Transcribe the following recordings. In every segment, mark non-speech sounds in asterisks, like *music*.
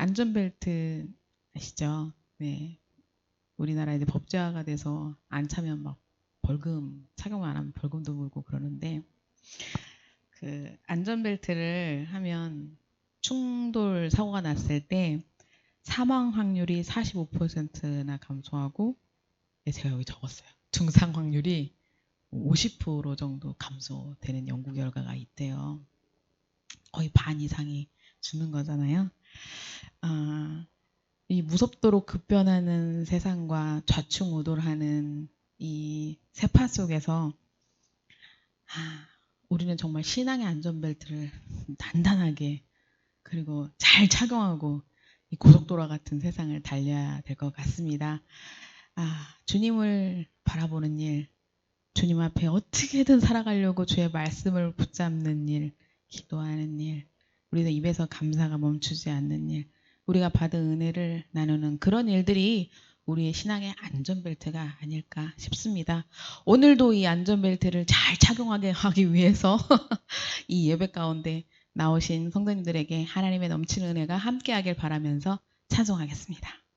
안전벨트 아시죠? 네. 우리나라 이제 법제화가 돼서 안 차면 막 벌금 착용 안 하면 벌금도 물고 그러는데 그 안전벨트를 하면 충돌 사고가 났을 때 사망 확률이 45%나 감소하고 네, 제가 여기 적었어요. 중상 확률이 50% 정도 감소되는 연구 결과가 있대요. 거의 반 이상이 죽는 거잖아요. 아, 이 무섭도록 급변하는 세상과 좌충우돌하는 이 세파 속에서 아, 우리는 정말 신앙의 안전벨트를 단단하게 그리고 잘 착용하고 이 고속도로 같은 세상을 달려야 될 것 같습니다. 아, 주님을 바라보는 일, 주님 앞에 어떻게든 살아가려고 주의 말씀을 붙잡는 일, 기도하는 일, 우리의 입에서 감사가 멈추지 않는 일, 우리가 받은 은혜를 나누는 그런 일들이 우리의 신앙의 안전벨트가 아닐까 싶습니다. 오늘도 이 안전벨트를 잘 착용하게 하기 위해서 *laughs* 이 예배 가운데 나오신 성도님들에게 하나님의 넘치는 은혜가 함께하길 바라면서 찬송하겠습니다.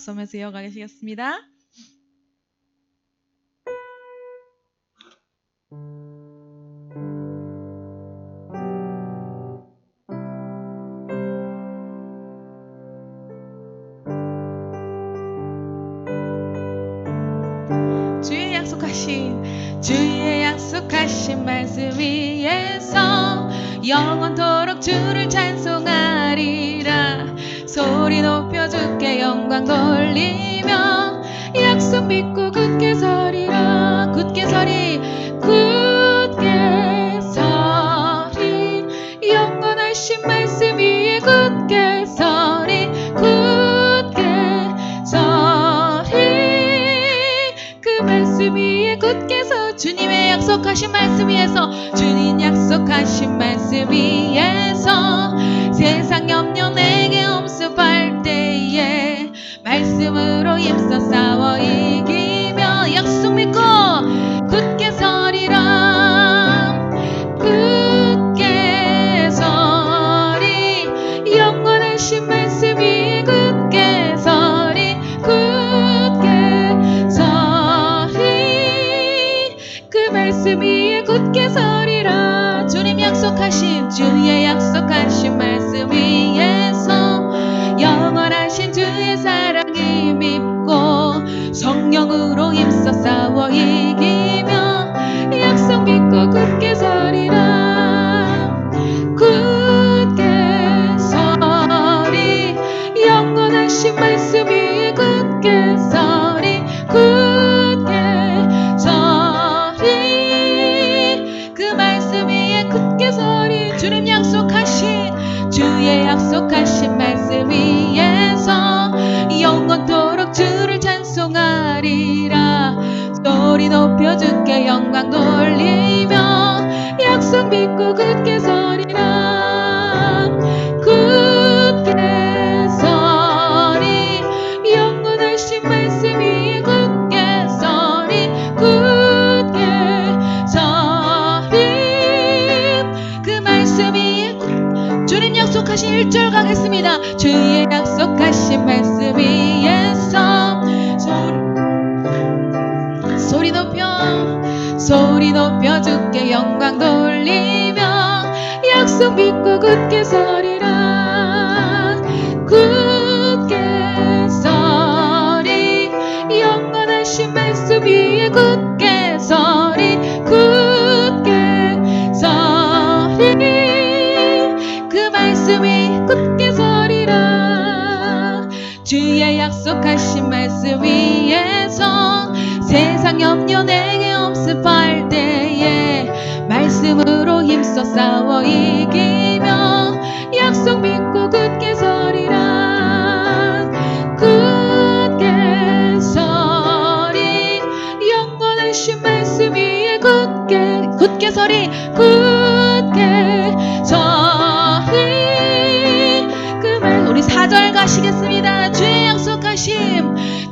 박수 하면서 이어가시겠습니다. 주의 약속하신 말씀 위에서 영원토록 주를 찬송하리라 소리 높여 주께 영광 돌리며 약속 믿고 굳게 서리라 굳게 서리 굳게 서리. 영원하신 말씀 위에 굳게 서리 굳게 서리. 그 말씀 위에 굳게 서 주님의 약속하신 말씀 위에서 주님 약속하신 말씀 위에서 세상 말씀으로 힘써 싸워 이기며 약속 믿고 굳게 서리라. 굳게 서리. 영원하신 말씀 위에 굳게 서리. 굳게 서리. 그 말씀 위에 굳게 서리라. 주님 약속하신 주의 성령으로 힘써 싸워 이기 높여 주께 영광 돌리며 약속 믿고 굳게 서리라. 굳게 서리. 영원하신 말씀 위에 굳게 서리. 굳게 서리. 그 말씀 위에 굳- 주님 약속하신 1절 가겠습니다. 주의 약속하신 말씀 위에서. 소리 소리 높여 소리 높여 주께 영광 돌리며 약속 믿고 굳게 서리라. 굳게 서리 영원하신 말씀 위에 굳게 서리 굳게 서리. 그 말씀이 굳게 서리라. 주의 약속하신 말씀 위에서 세상 염려 내게 없을할 때에 말씀으로 힘써 싸워 이기며 약속 믿고 굳게 서리라. 굳게 서리 영원하신 말씀 위에 굳게 굳게 서리 굳게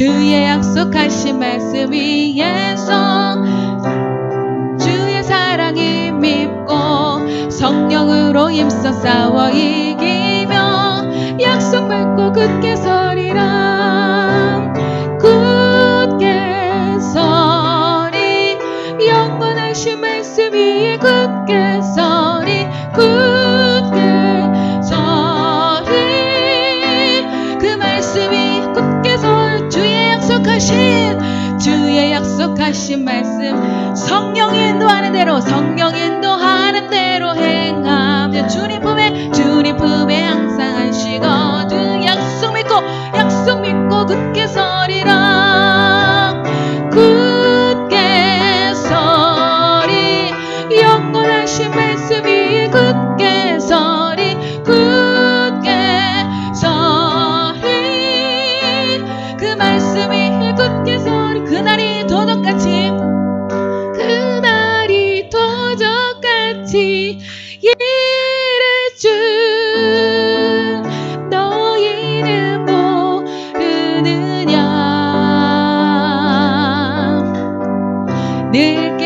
주의 약속하신 말씀 위에서 주의 사랑이 믿고 성령으로 힘써 싸워 이기며 약속 맺고 굳게 서 하신 말씀 성령 인도하는 대로 성령 인도하는 대로 행하며 주님 품에 주님 품에 항상 안식어. 주 약속 믿고 약속 믿고 굳게 서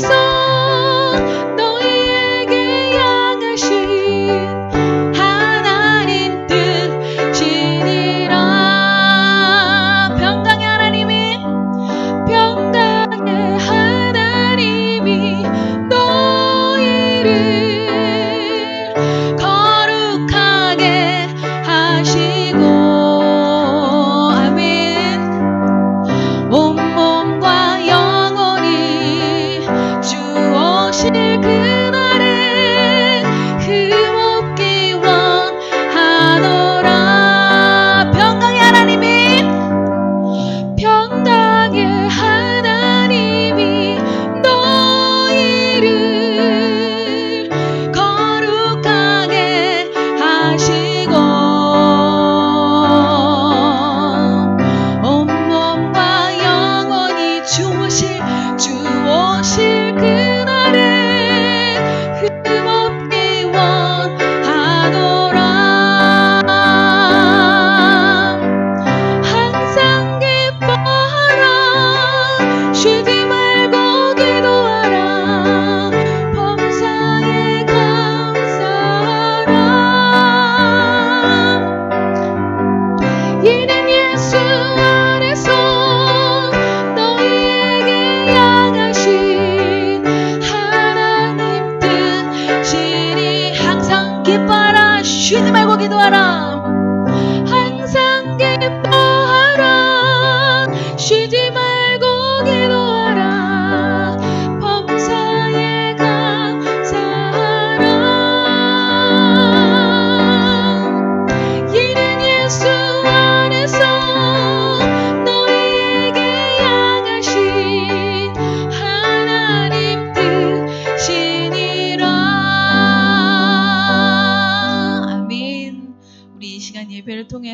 so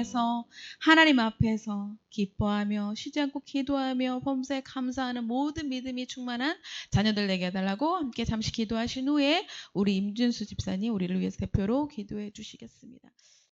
통해서 하나님 앞에서 기뻐하며 쉬지 않고 기도하며 범사에 감사하는 모든 믿음이 충만한 자녀들 되게 해달라고 함께 잠시 기도하신 후에 우리 임준수 집사님 우리를 위해서 대표로 기도해 주시겠습니다.